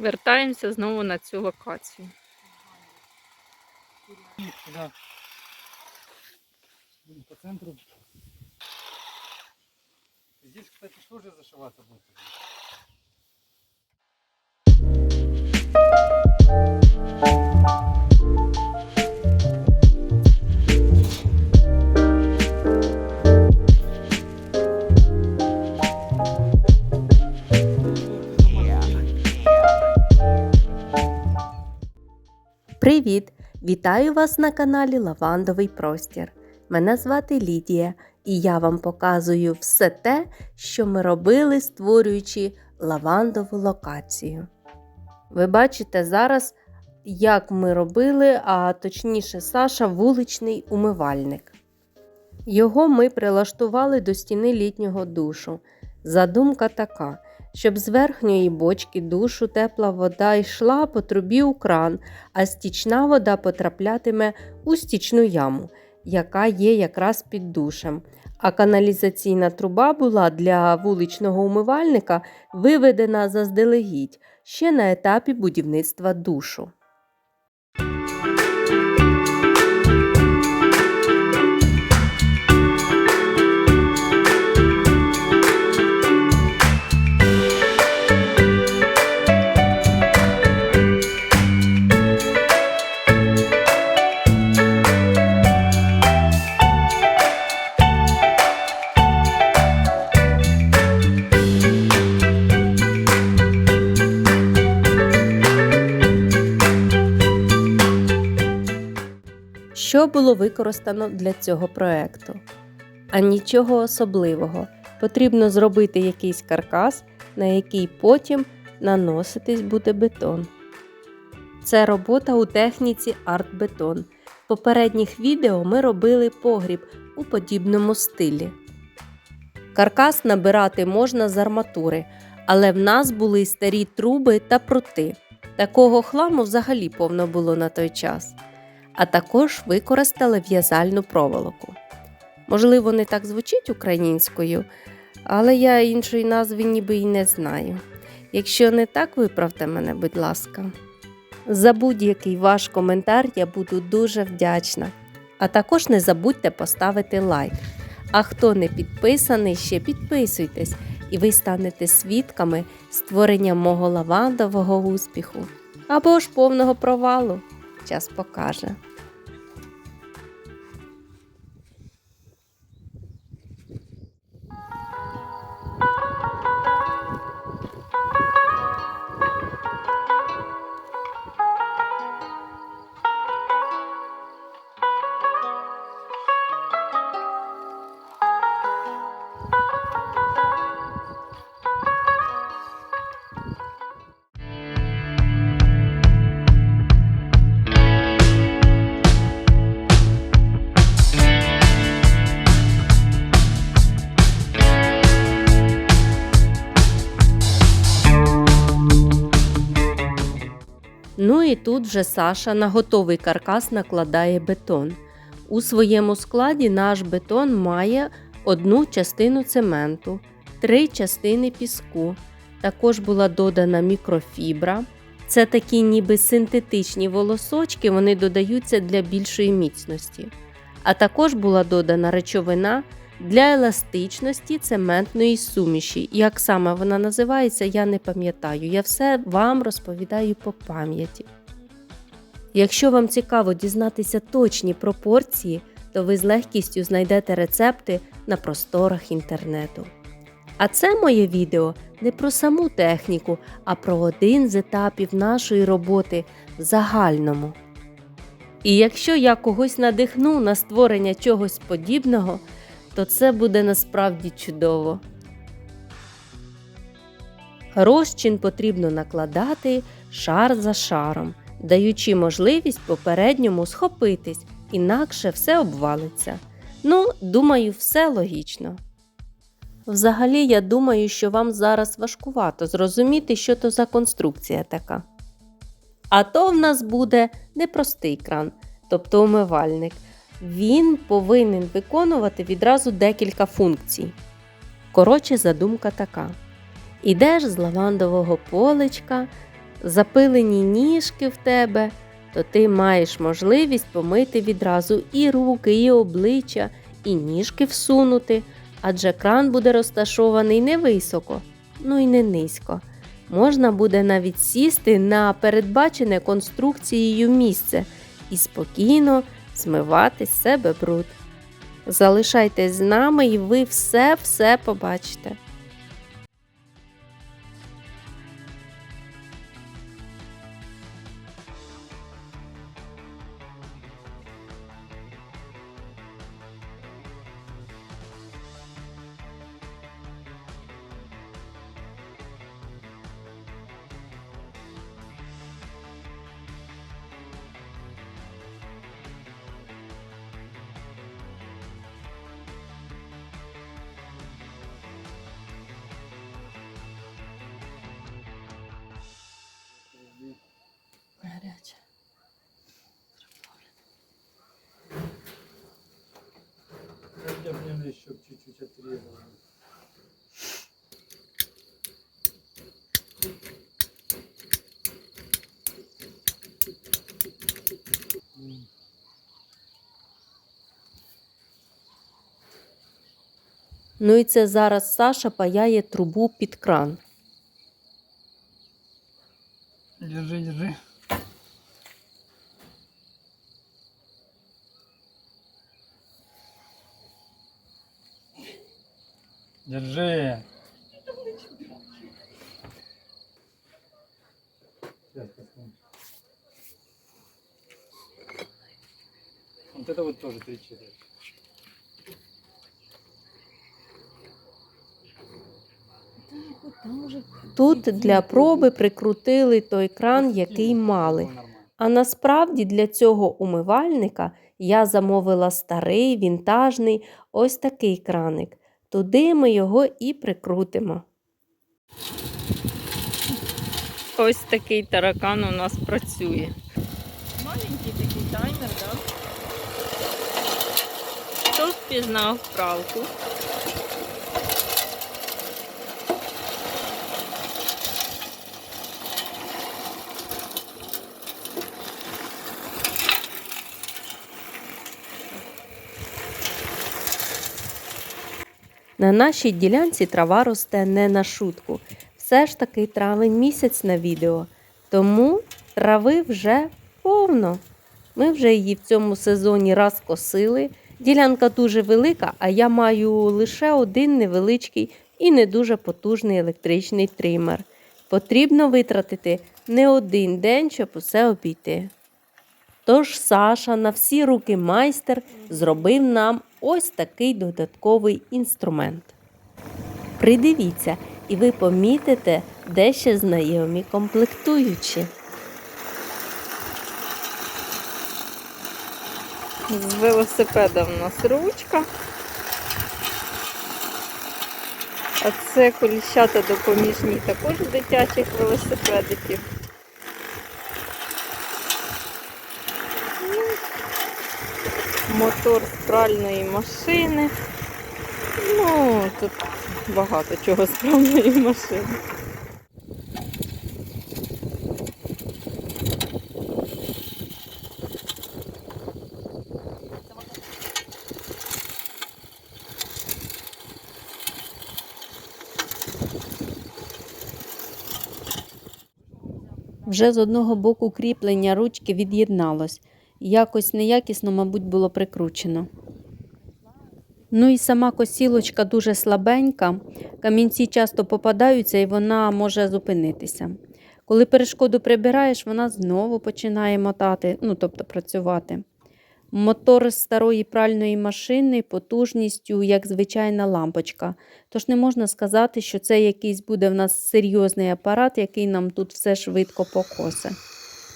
Вертаємося знову на цю локацію. Да. По центру. Здесь, кстати, тоже зашиваться будет. Привіт! Вітаю вас на каналі Лавандовий Простір. Мене звати Лідія, і я вам показую все те, що ми робили, створюючи лавандову локацію. Ви бачите зараз, як ми робили, а точніше, Саша вуличний умивальник. Його ми прилаштували до стіни літнього душу. Задумка така, щоб з верхньої бочки душу тепла вода йшла по трубі у кран, а стічна вода потраплятиме у стічну яму, яка є якраз під душем. А каналізаційна труба була для вуличного умивальника виведена заздалегідь ще на етапі будівництва душу. Що було використано для цього проекту? А нічого особливого. Потрібно зробити якийсь каркас, на який потім наноситись буде бетон. Це робота у техніці арт-бетон. В попередніх відео ми робили погріб у подібному стилі. Каркас набирати можна з арматури, але в нас були старі труби та прути. Такого хламу взагалі повно було на той час а також використали в'язальну проволоку. Можливо, не так звучить українською, але я іншої назви ніби й не знаю. Якщо не так, виправте мене, будь ласка. За будь-який ваш коментар я буду дуже вдячна. А також не забудьте поставити лайк. А хто не підписаний, ще підписуйтесь, і ви станете свідками створення мого лавандового успіху або ж повного провалу. Час покаже. І тут вже Саша на готовий каркас накладає бетон. У своєму складі наш бетон має одну частину цементу, три частини піску. Також була додана мікрофібра. Це такі ніби синтетичні волосочки, вони додаються для більшої міцності. А також була додана речовина для еластичності цементної суміші. Як саме вона називається, я не пам'ятаю. Я все вам розповідаю по пам'яті. Якщо вам цікаво дізнатися точні пропорції, то ви з легкістю знайдете рецепти на просторах інтернету. А це моє відео не про саму техніку, а про один з етапів нашої роботи в загальному. І якщо я когось надихну на створення чогось подібного, то це буде насправді чудово. Розчин потрібно накладати шар за шаром, даючи можливість попередньому схопитись, інакше все обвалиться. Ну, думаю, все логічно. Взагалі, я думаю, що вам зараз важкувато зрозуміти, що то за конструкція така. А то в нас буде непростий кран, тобто умивальник. Він повинен виконувати відразу декілька функцій. Коротше, задумка така: ідеш з лавандового поличка, запилені ніжки в тебе, то ти маєш можливість помити відразу і руки, і обличчя, і ніжки всунути, адже кран буде розташований не високо, ну і не низько. Можна буде навіть сісти на передбачене конструкцією місце і спокійно змивати з себе бруд. Залишайтесь з нами і ви все-все побачите. Не еще чуть-чуть отрезал. Ну і це зараз Саша паяє трубу під кран. Держи, держи. Держи. Вот это вот тоже три четверти. Тут для проби прикрутили той кран, який мали. А насправді для цього умивальника я замовила старий вінтажний ось такий краник. Туди ми його і прикрутимо. Ось такий таракан у нас працює. Маленький такий таймер, так? Хто впізнав правку? На нашій ділянці трава росте не на шутку. Все ж таки травень місяць на відео. Тому трави вже повно. Ми вже її в цьому сезоні раз косили. Ділянка дуже велика, а я маю лише один невеличкий і не дуже потужний електричний тример. Потрібно витратити не один день, щоб усе обійти. Тож Саша на всі руки майстер зробив нам ось такий додатковий інструмент. Придивіться, і ви помітите дещо знайомі комплектуючі. З велосипеда в нас ручка. А це коліщата допоміжні також дитячих велосипедиків. Мотор пральної машини. Ну, тут багато чого з пральної машини. Вже з одного боку кріплення ручки від'єдналось. Якось неякісно, мабуть, було прикручено. Ну і сама косілочка дуже слабенька, камінці часто попадаються і вона може зупинитися. Коли перешкоду прибираєш, вона знову починає мотати, ну тобто працювати. Мотор старої пральної машини потужністю, як звичайна лампочка. Тож не можна сказати, що це якийсь буде в нас серйозний апарат, який нам тут все швидко покосе.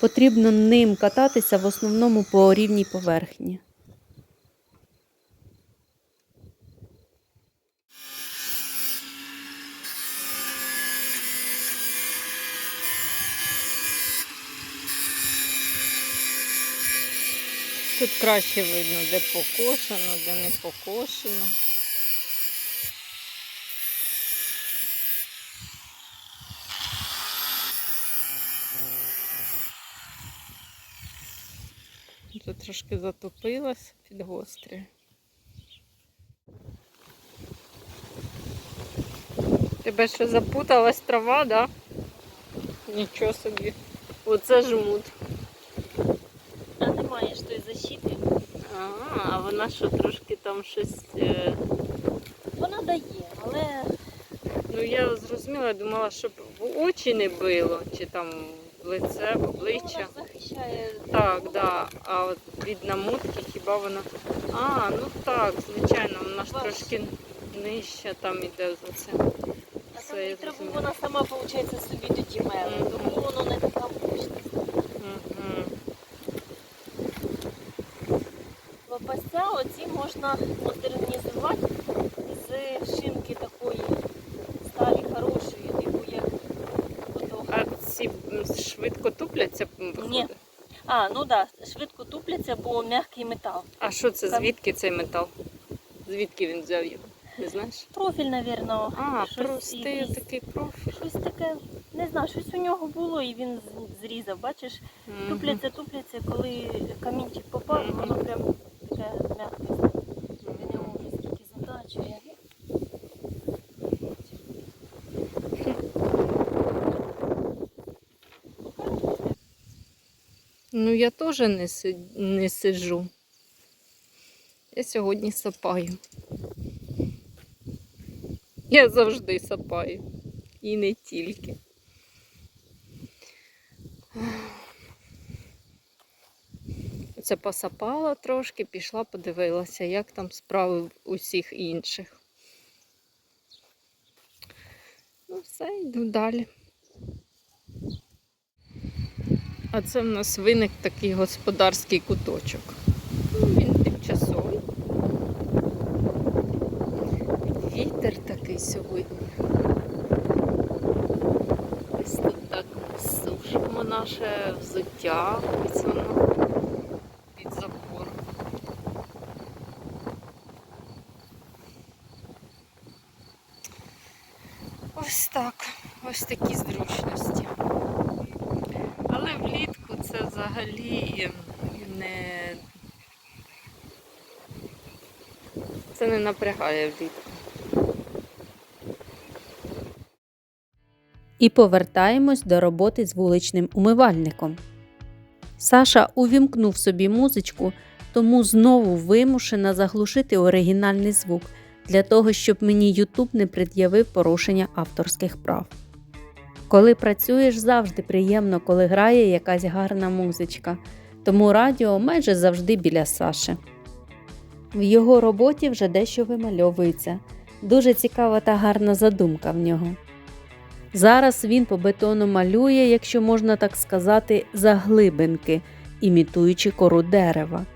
Потрібно ним кататися в основному по рівній поверхні. Тут краще видно, де покошено, де не покошено. Вже трошки затопилась, підгострює. Тебе що запуталась трава, да? Нічого собі. Оце жмут. А немає ж тої защити. А, а вона що трошки там щось. Е... Вона дає, але Ну я зрозуміла, думала, щоб в очі не било, чи там в лице, в обличчя. Захищає. Так, да. А от від намутки хіба вона. А, ну так, звичайно, вона ж трошки нижче там іде за це. А там і траву вона сама, виходить, собі тоді мела, Мгм. тому воно не така мощна. Мгм. Лопастя оці можна модернізувати з шинки такої сталі хорошої, типу як ото. А ці м, швидко тупляться м, виходить? А, ну так, да, швидко тупляться, бо м'який метал. А що це? Звідки цей метал? Звідки він взяв його? Не знаєш? Профіль, навірно. А, щось простий якийсь- такий профіль. Щось таке, не знаю, щось у нього було і він з- зрізав. Бачиш, Мгм. тупляться, тупляться, коли камінчик попав, воно прям таке м'яке. Для нього вже скільки задачує. Ну, я теж не, не сиджу. Я сьогодні сапаю. Я завжди сапаю. І не тільки. Це посапала трошки, пішла, подивилася, як там справи усіх інших. Ну, все, йду далі. А це в нас виник такий господарський куточок. Ну, він тимчасовий. Вітер такий сьогодні. Ось тут так сушимо наше взуття. Ось воно під забор. Ось так. Ось такі зручності. Взагалі не. Це не напрягає влітку. І повертаємось до роботи з вуличним умивальником. Саша увімкнув собі музичку, тому знову вимушена заглушити оригінальний звук для того, щоб мені YouTube не пред'явив порушення авторських прав. Коли працюєш, завжди приємно, коли грає якась гарна музичка, тому радіо майже завжди біля Саши. В його роботі вже дещо вимальовується. Дуже цікава та гарна задумка в нього. Зараз він по бетону малює, якщо можна так сказати, заглибинки, імітуючи кору дерева.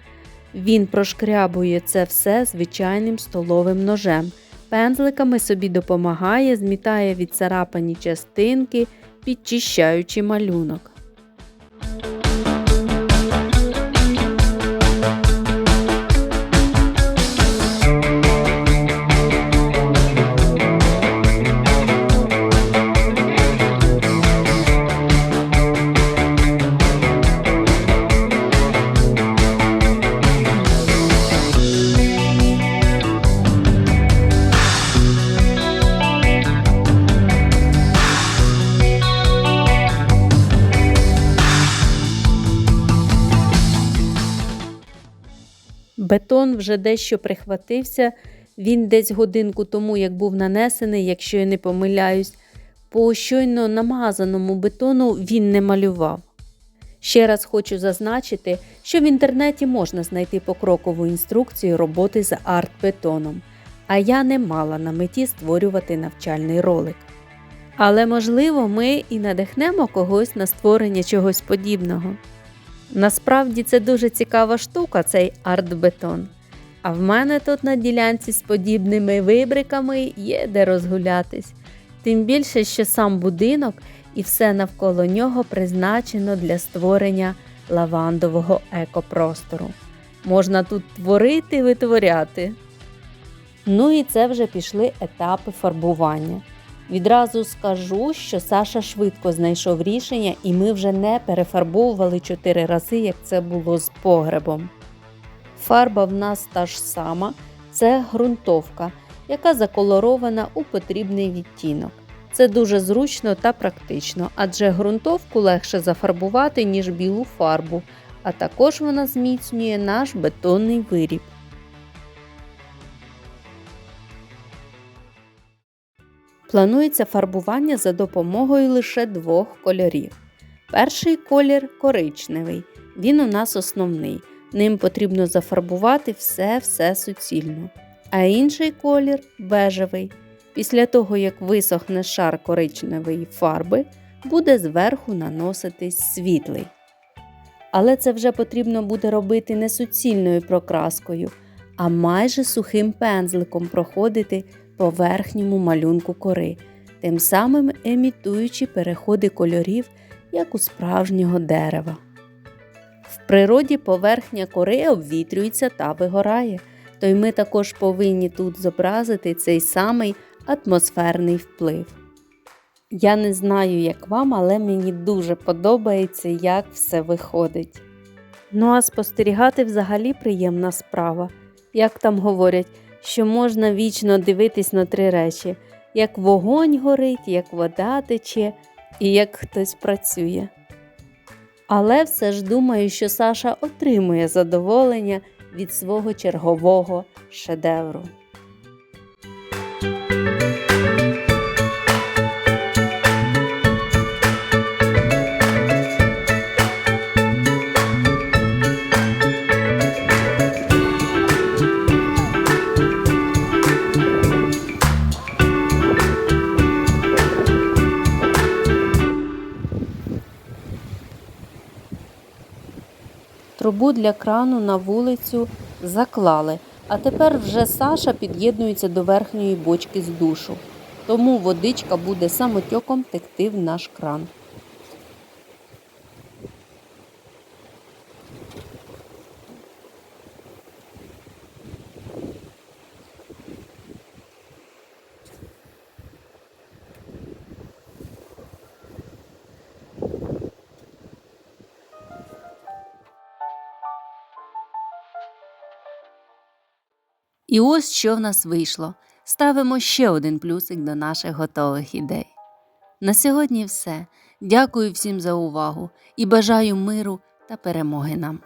Він прошкрябує це все звичайним столовим ножем. Пензликами собі допомагає, змітає відцарапані частинки, підчищаючи малюнок. Бетон вже дещо прихватився. Він десь годинку тому, як був нанесений, якщо я не помиляюсь, по щойно намазаному бетону він не малював. Ще раз хочу зазначити, що в інтернеті можна знайти покрокову інструкцію роботи з арт-бетоном, а я не мала на меті створювати навчальний ролик. Але можливо, ми і надихнемо когось на створення чогось подібного. Насправді це дуже цікава штука, цей арт-бетон. А в мене тут на ділянці з подібними вибриками є де розгулятись. Тим більше, що сам будинок і все навколо нього призначено для створення лавандового екопростору. Можна тут творити, витворяти. Ну і це вже пішли етапи фарбування. Відразу скажу, що Саша швидко знайшов рішення, і ми вже не перефарбовували чотири рази, як це було з погребом. Фарба в нас та ж сама, це ґрунтовка, яка заколорована у потрібний відтінок. Це дуже зручно та практично, адже ґрунтовку легше зафарбувати, ніж білу фарбу, а також вона зміцнює наш бетонний виріб. Планується фарбування за допомогою лише двох кольорів. Перший колір коричневий, він у нас основний. Ним потрібно зафарбувати все-все суцільно. А інший колір бежевий. Після того, як висохне шар коричневої фарби, буде зверху наноситись світлий. Але це вже потрібно буде робити не суцільною прокраскою, а майже сухим пензликом проходити по верхньому малюнку кори, тим самим емітуючи переходи кольорів, як у справжнього дерева. В природі поверхня кори обвітрюється та вигорає, то й ми також повинні тут зобразити цей самий атмосферний вплив. Я не знаю, як вам, але мені дуже подобається, як все виходить. Ну а спостерігати взагалі приємна справа. Як там говорять, що можна вічно дивитись на три речі: як вогонь горить, як вода тече і як хтось працює. Але все ж думаю, що Саша отримує задоволення від свого чергового шедевру. Трубу для крану на вулицю заклали, а тепер вже Саша під'єднується до верхньої бочки з душу. Тому водичка буде самотьоком текти в наш кран. І ось що в нас вийшло. Ставимо ще один плюсик до наших готових ідей. На сьогодні все. Дякую всім за увагу і бажаю миру та перемоги нам.